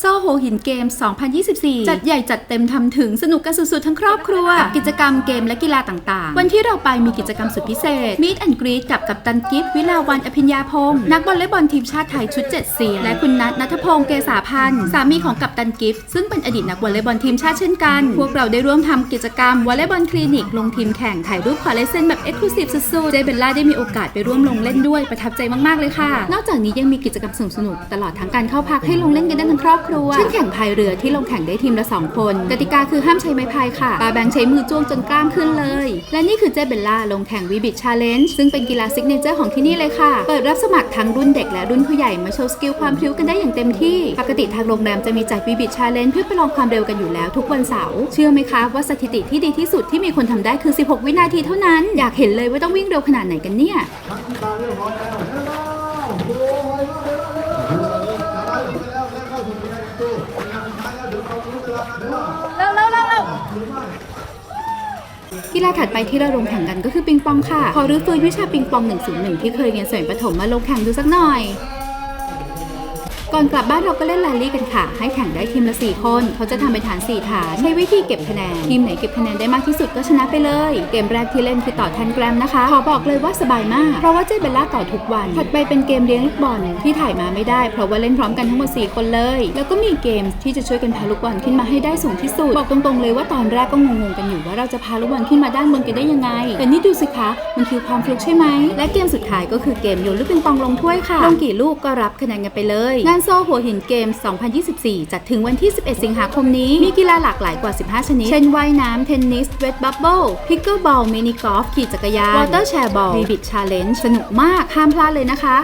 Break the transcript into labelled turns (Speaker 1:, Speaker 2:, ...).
Speaker 1: โซโหหินเกม 2024 จัดใหญ่จัดเต็มทำถึงสนุกกันสุดๆ ทั้งครอบครัว กับกิจกรรมเกมและกีฬาต่างๆ วันที่เราไปมีกิจกรรมสุดพิเศษ Meet and Greet กับกัปตันกิฟต์วิลาวันอภิญญาพงศ์นักวอลเลย์บอลทีมชาติไทยชุดเจ็ดเสียงและคุณนัทนัทพงศ์เกษาพันธ์สามีของกัปตันกิฟต์ซึ่งเป็นอดีตนักวอลเลย์บอลทีมชาติเช่นกัน พวกเราได้ร่วมทำกิจกรรมวอลเลย์บอลคลินิกลงทีมแข่งถ่ายรูปขอลายเซ็นแบบเอ็กซ์คลูซีฟสุดๆเจเบลล่าได้มีโอกาสไปร่วมลงเล่นด้วยประทับใจมากๆเลยค่ะ นอกจากนี้ยังมีกิจกรรมสนุกๆตลอดทั้งการเข้าพักให้ลงเล่นกันได้ทั้งครอบครัวเช่นแข่งพายเรือที่ลงแข่งได้ทีมละ 2 คน กติกาคือห้ามใช้ไม้พายค่ะปาแบงใช้มือจ้วงจนกล้ามขึ้นเลย และนี่คือเจเบลล่าลงแข่งวีบิ c ชาเลนจ์ซึ่งเป็นกีฬาซิกเนเจอร์ของที่นี่เลยค่ะ เปิดรับสมัครทั้งรุ่นเด็กและรุ่นผู้ใหญ่มาโชว์สกิลความพริ้วกันได้อย่างเต็มที่ ปกติทางโรงแรมจะมีจัดวีบิ c ชาเลนจ์เพื่อประลองความเร็วกันอยู่แล้วทุกวันเสาร์เชื่อไหมคะว่าสถิติที่ดีที่สุดที่มีคนทำได้คือ 16 วินาทีเท่านั้น อยากเห็นเลยว่าต้องวิ่งเร็วขนาดไหนกันเนี่ย
Speaker 2: เร็วเร็วเร็วเร็วกี
Speaker 1: ฬาถัดไปที่เราลงแข่งกันก็คือปิงปองค่ะ ขอรื้อฟื้นวิชาปิงปอง 101 ที่เคยเรียนสมัยประถมมาลงแข่งดูสักหน่อย ก่อนกลับบ้านเราก็เล่นแรลลี่กันค่ะ ให้แข่งได้ทีมละ 4 คน เขาจะทำเป็นฐาน 4 ฐาน ใช้วิธีเก็บคะแนน ทีมไหนเก็บคะแนนได้มากที่สุดก็ชนะไปเลย เกมแรกที่เล่นคือต่อแทนแกรมนะคะ ขอบอกเลยว่าสบายมาก เพราะว่าเจ๊เบลล่าต่อทุกวัน ถัดไปเป็นเกมเลี้ยงลูกบอลที่ถ่ายมาไม่ได้ เพราะว่าเล่นพร้อมกันทั้งหมด 4 คนเลย แล้วก็มีเกมที่จะช่วยกันพาลูกบอลขึ้นมาให้ได้สูงที่สุด บอกตรงๆเลยว่าตอนแรกก็งงๆกันอยู่ว่าเราจะพาลูกบอลขึ้นมาด้านบนกันได้ยังไง แต่นี่ดูสิคะ มันคือความฟลุกใช่ไหม และเกมสุดท้ายก็คือเกมโยนลูกปิงปองลงถ้วยค่ะ ลงกี่ลูกก็รับคะแนนกันไปเลยงานโซ่หัวหินเกม 2024 จัดถึงวันที่ 11 สิงหาคมนี้ มีกีฬาหลากหลายกว่า 15 ชนิด เช่นว่ายน้ำเทนนิส เวทบับเบิล พิกเกิลบอล มินิกอล์ฟ ขี่จักรยาน วอเตอร์แชร์บอลวีบิดชาเลนจ์ สนุกมาก ห้ามพลาดเลยนะคะ